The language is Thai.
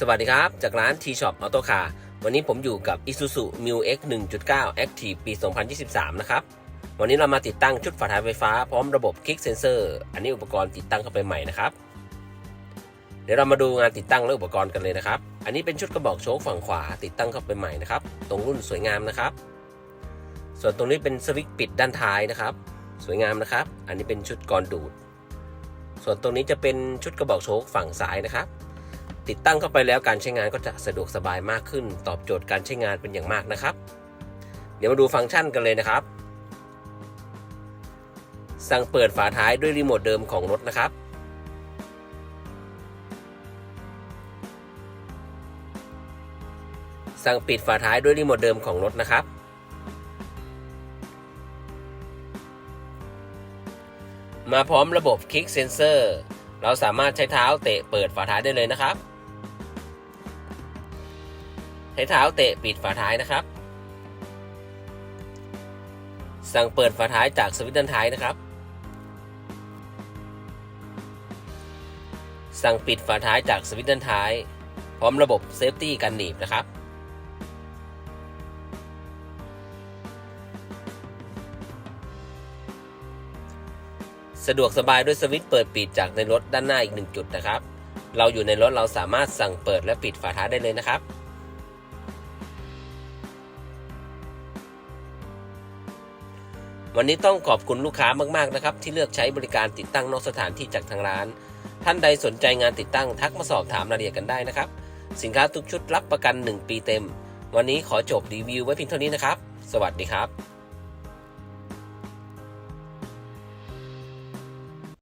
สวัสดีครับ จากร้าน T-Shop Auto Car วันนี้ผมอยู่กับ Isuzu Mu X 1.9 Active ปี 2023 นะครับ วันนี้เรามาติดตั้งชุดฝาท้ายไฟฟ้าพร้อมระบบ Kick Sensor อันนี้อุปกรณ์ติดตั้งเข้าไปใหม่นะครับ เดี๋ยวเรามาดูงานติดตั้งและอุปกรณ์กันเลยนะครับ อันนี้เป็นชุดกระบอกโชคฝั่งขวาติดตั้งเข้าไปใหม่นะครับ ตรงรุ่นสวยงามนะครับ ส่วนตรงนี้เป็นสวิตช์ปิดด้านท้ายนะครับ สวยงามนะครับ อันนี้เป็นชุดกรดูด ส่วนตรงนี้จะเป็นชุดกระบอกโชคฝั่งซ้ายนะครับ ติดตั้งเข้าไปแล้วการใช้งานก็จะสะดวกสบายมากขึ้น ตอบโจทย์การใช้งานเป็นอย่างมากนะครับ เดี๋ยวมาดูฟังก์ชันกันเลยนะครับ สั่งเปิดฝาท้ายด้วยรีโมทเดิมของรถนะครับ สั่งปิดฝาท้ายด้วยรีโมทเดิมของรถนะครับมาพร้อมระบบ Kick Sensor เราสามารถใช้เท้าเตะเปิดฝาท้ายได้เลยนะครับ ใช้เท้าเตะปิดฝาท้ายนะครับ สั่งเปิดฝาท้ายจากสวิตช์ด้านท้ายนะครับ สั่งปิดฝาท้ายจากสวิตช์ด้านท้าย พร้อมระบบเซฟตี้กันหนีบนะครับสะดวกสบายด้วยสวิตช์เปิดปิดจากในรถด้านหน้าอีกหนึ่งจุดนะครับ เราอยู่ในรถเราสามารถสั่งเปิดและปิดฝาท้ายได้เลยนะครับ วันนี้ต้องขอบคุณลูกค้ามากๆนะครับ ที่เลือกใช้บริการติดตั้งนอกสถานที่จากทางร้าน ท่านใดสนใจงานติดตั้งทักมาสอบถามรายละเอียดกันได้นะครับ สินค้าทุกชุดรับประกัน 1 ปีเต็ม วันนี้ขอจบรีวิวไว้เพียงเท่านี้นะครับ สวัสดีครับ